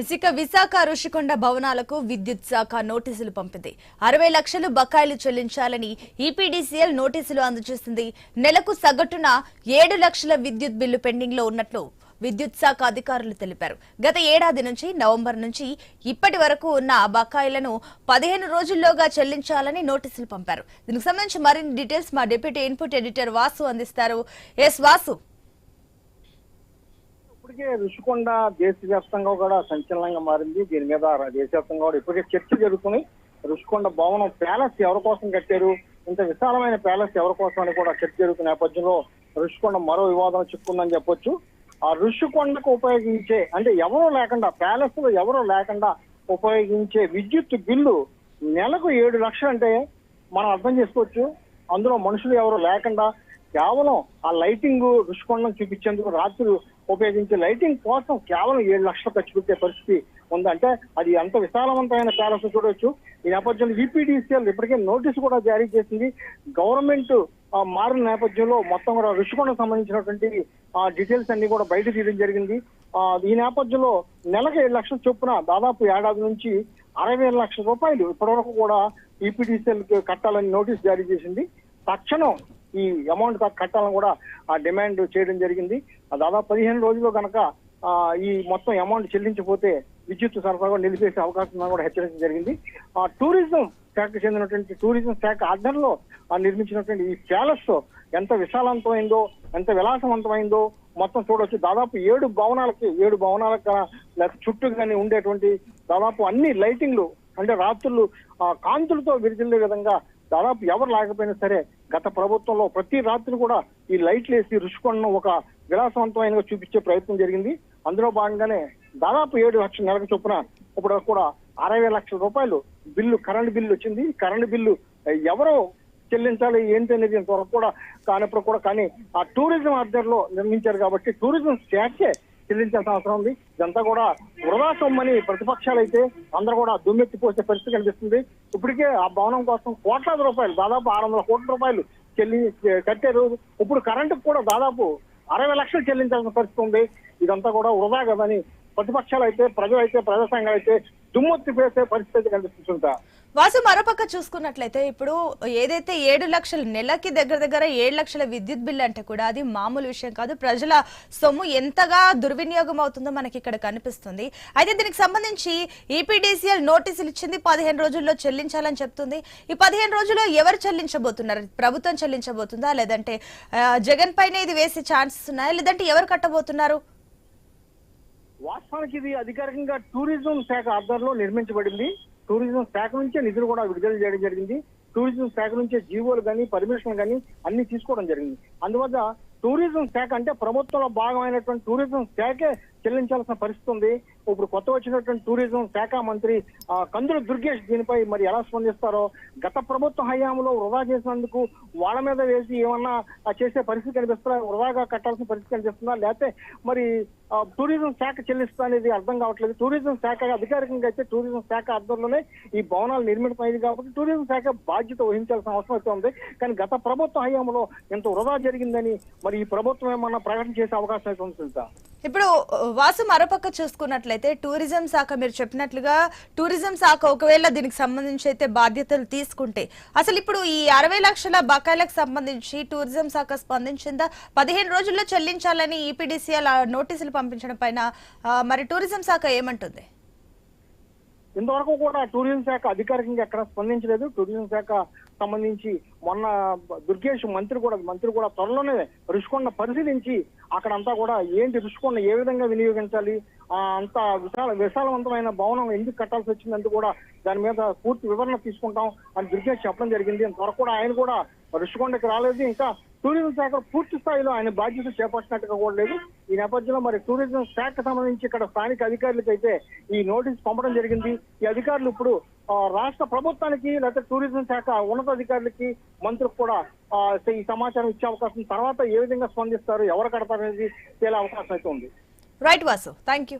ఇసుక విశాఖ ఋషికొండ భవనాలకు విద్యుత్ శాఖ నోటీసులు పంపింది. అరవై లక్షలు బకాయిలు చెల్లించాలని ఈపీడీసీఎల్ నోటీసులు అందజేసింది నెలకు సగటున ఏడు లక్షల విద్యుత్ బిల్లు పెండింగ్లో ఉన్నట్లు విద్యుత్ శాఖ అధికారులు తెలిపారు. గత ఏడాది నుంచి నవంబర్ నుంచి ఇప్పటి వరకు ఉన్న బకాయిలను పదిహేను రోజుల్లోగా చెల్లించాలని నోటీసులు పంపారు. దీనికి సంబంధించి మరిన్ని డీటెయిల్స్ మా డిప్యూటీ ఇన్పుట్ ఎడిటర్ వాసు అందిస్తారు. ఎస్ వాసు. ఇప్పటికే ఋషికొండ దేశవ్యాప్తంగా కూడా సంచలనంగా మారింది. దీని మీద దేశవ్యాప్తంగా కూడా ఇప్పటికే చర్చ జరుగుతుంది ఋషికొండ భవనం ప్యాలెస్ ఎవరి కోసం కట్టారు? ఇంత విశాలమైన ప్యాలెస్ ఎవరి కోసం అని కూడా చర్చ జరుగుతున్న నేపథ్యంలో ఋషికొండ మరో వివాదం చిక్కుందని చెప్పొచ్చు. ఆ ఋషికొండకు ఉపయోగించే అంటే ఎవరో లేకుండా ప్యాలెస్లో ఎవరో లేకుండా ఉపయోగించే విద్యుత్ బిల్లు నెలకు ఏడు లక్షలు అంటే మనం అర్థం చేసుకోవచ్చు. అందులో మనుషులు ఎవరు లేకుండా కేవలం ఆ లైటింగ్ ఋషికొండం చూపించేందుకు రాత్రి ఉపయోగించే లైటింగ్ కోసం కేవలం ఏడు లక్షలు ఖర్చు పెట్టే పరిస్థితి ఉందంటే అది ఎంత విశాలవంతమైన ప్యాలెస్ చూడొచ్చు. ఈ నేపథ్యంలో ఈపీడీసీఎల్ ఇప్పటికే నోటీసు కూడా జారీ చేసింది. గవర్నమెంట్ మారిన నేపథ్యంలో మొత్తం కూడా రుషికొండకు సంబంధించినటువంటి డీటెయిల్స్ అన్ని కూడా బయట తీయడం జరిగింది. ఈ నేపథ్యంలో నెలకు ఏడు లక్షల చొప్పున దాదాపు ఏడాది నుంచి అరవై ఏడు లక్షల రూపాయలు ఇప్పటివరకు కూడా ఈపీడీసీఎల్ కట్టాలని నోటీస్ జారీ చేసింది. తక్షణం ఈ అమౌంట్ కట్టాలని కూడా ఆ డిమాండ్ చేయడం జరిగింది. ఆ దాదాపు పదిహేను రోజుల్లో కనుక ఈ మొత్తం అమౌంట్ చెల్లించకపోతే విద్యుత్ సరఫరా కూడా నిలిపేసే అవకాశం ఉందని కూడా హెచ్చరించడం జరిగింది. ఆ టూరిజం శాఖకు చెందినటువంటి టూరిజం శాఖ ఆర్డర్లో నిర్మించినటువంటి ఈ ప్యాలెస్ ఎంత విశాలవంతమైందో ఎంత విలాసవంతమైందో మొత్తం చూడవచ్చు దాదాపు ఏడు భవనాలకి ఏడు భవనాలకు లేక చుట్టూ కానీ ఉండేటువంటి దాదాపు అన్ని లైటింగ్లు అంటే రాత్రులు ఆ, కాంతులతో విరిజిల్లే విధంగా దాదాపు ఎవరు లేకపోయినా సరే గత ప్రభుత్వంలో ప్రతి రాత్రి కూడా ఈ లైట్లు వేసి రుషికొండను ఒక విలాసవంతమైనగా చూపించే ప్రయత్నం జరిగింది. అందులో భాగంగానే దాదాపు ఏడు లక్షల నెలకు చొప్పున ఇప్పుడు కూడా అరవై లక్షల రూపాయలు బిల్లు కరెంట్ బిల్లు వచ్చింది. కరెంట్ బిల్లు ఎవరో చెల్లించాలి ఏంటి అనేది ఇంతవరకు కూడా కానప్పుడు కూడా కానీ ఆ టూరిజం ఆర్డర్లో నిర్మించారు కాబట్టి టూరిజం శాఖే చెల్లించాల్సిన అవసరం ఉంది. ఇదంతా కూడా వృధా సొమ్మని ప్రతిపక్షాలు అయితే అందరూ కూడా దుమ్మెత్తిపోసే పరిస్థితి కనిపిస్తుంది. ఇప్పటికే ఆ భవనం కోసం కోట్లాది రూపాయలు దాదాపు ఆరు వందల కోట్ల రూపాయలు చెల్లి కట్టారు. ఇప్పుడు కరెంటుకు కూడా దాదాపు అరవై లక్షలు చెల్లించాల్సిన పరిస్థితి ఉంది. ఇదంతా కూడా వృధా కదని ప్రతిపక్షాలు అయితే ప్రజలు అయితే ప్రజా సంఘాలు అయితే దుమ్మెత్తిపోసే పరిస్థితి కనిపిస్తుంటా వాసు మరోపక్క చూసుకున్నట్లయితే ఇప్పుడు ఏదైతే ఏడు లక్షల నెలకి దగ్గర దగ్గర ఏడు లక్షల విద్యుత్ బిల్ అంటే కూడా అది మామూలు విషయం కాదు. ప్రజల సొమ్ము ఎంతగా దుర్వినియోగం అవుతుందో మనకి ఇక్కడ కనిపిస్తుంది. అయితే దీనికి సంబంధించి ఈపీడీసీఎల్ నోటీసులు ఇచ్చింది. పదిహేను రోజుల్లో చెల్లించాలని చెప్తుంది. ఈ పదిహేను రోజుల్లో ఎవరు చెల్లించబోతున్నారు? ప్రభుత్వం చెల్లించబోతుందా? లేదంటే జగన్ పైన ఇది వేసే ఛాన్సెస్ ఉన్నాయా? లేదంటే ఎవరు కట్టబోతున్నారు? వాస్తవానికి ఇది అధికారికంగా టూరిజం శాఖ ఆధ్వర్యంలో నిర్మించబడింది. టూరిజం శాఖ నుంచే నిధులు కూడా విడుదల చేయడం జరిగింది. టూరిజం శాఖ నుంచే జీవోలు కానీ పర్మిషన్ కానీ అన్ని తీసుకోవడం జరిగింది. అందువల్ల టూరిజం శాఖ అంటే ప్రభుత్వంలో భాగమైనటువంటి టూరిజం శాఖే చెల్లించాల్సిన పరిస్థితి ఉంది. ఇప్పుడు కొత్త వచ్చినటువంటి టూరిజం శాఖ మంత్రి కందుల దుర్గేష్ దీనిపై మరి ఎలా స్పందిస్తారో గత ప్రభుత్వ హయాంలో వృధా చేసినందుకు వాళ్ళ మీద వేసి ఏమన్నా చేసే పరిస్థితి కనిపిస్తుందా? వృధాగా కట్టాల్సిన పరిస్థితి కనిపిస్తుందా? లేకపోతే మరి టూరిజం శాఖ చెల్లిస్తా అనేది అర్థం కావట్లేదు. టూరిజం శాఖ అధికారికంగా అయితే టూరిజం శాఖ ఆధ్వర్యంలోనే ఈ భవనాలు నిర్మితమైంది కాబట్టి టూరిజం శాఖ బాధ్యత వహించాల్సిన అవసరం అయితే ఉంది. కానీ గత ప్రభుత్వ హయాంలో ఎంత వృధా జరిగిందని మరి ఈ ప్రభుత్వం ఏమన్నా ప్రకటన చేసే అవకాశం అయితే ఉంది ఇప్పుడు వాసు మరోపక్క చూసుకున్నట్లయితే టూరిజం శాఖ మీరు చెప్పినట్లుగా టూరిజం శాఖ ఒకవేళ దీనికి సంబంధించి అయితే బాధ్యతలు తీసుకుంటే అసలు ఇప్పుడు ఈ అరవై లక్షల బకాయిలకు సంబంధించి టూరిజం శాఖ స్పందించిందా? పదిహేను రోజుల్లో చెల్లించాలని ఈపీడీసీఎల్ నోటీసులు పంపించడం పైన మరి టూరిజం శాఖ ఏమంటుంది? ఇంతవరకు కూడా టూరిజం శాఖ అధికారికంగా ఎక్కడ స్పందించలేదు. టూరిజం శాఖ సంబంధించి మొన్న దుర్గేష్ మంత్రి కూడా మంత్రి కూడా త్వరలోనే రుషికొండ పరిశీలించి అక్కడంతా కూడా ఏంటి రుషికొండ ఏ విధంగా వినియోగించాలి అంత విశాల విశాలవంతమైన భవనం ఎందుకు కట్టాల్సి వచ్చిందంటూ కూడా దాని మీద పూర్తి వివరణ తీసుకుంటాం అని దుర్గేష్ చెప్పడం జరిగింది. ఇంతవరకు కూడా ఆయన కూడా రుషికొండకి రాలేదు. ఇంకా టూరిజం శాఖ పూర్తి స్థాయిలో ఆయన బాధ్యత చేపట్టినట్టుగా కూడా లేదు. ఈ నేపథ్యంలో మరి టూరిజం శాఖ సంబంధించి ఇక్కడ స్థానిక అధికారులకు అయితే ఈ నోటీస్ పంపడం జరిగింది. ఈ అధికారులు ఇప్పుడు ఆ, రాష్ట్ర ప్రభుత్వానికి లేకపోతే టూరిజం శాఖ ఉన్నతాధికారులకి మంత్రికి కూడా ఈ సమాచారం ఇచ్చే అవకాశం తర్వాత ఏ విధంగా స్పందిస్తారు ఎవరు కడతారనేది తేలే అవకాశం అయితే ఉంది. Right Vasu thank you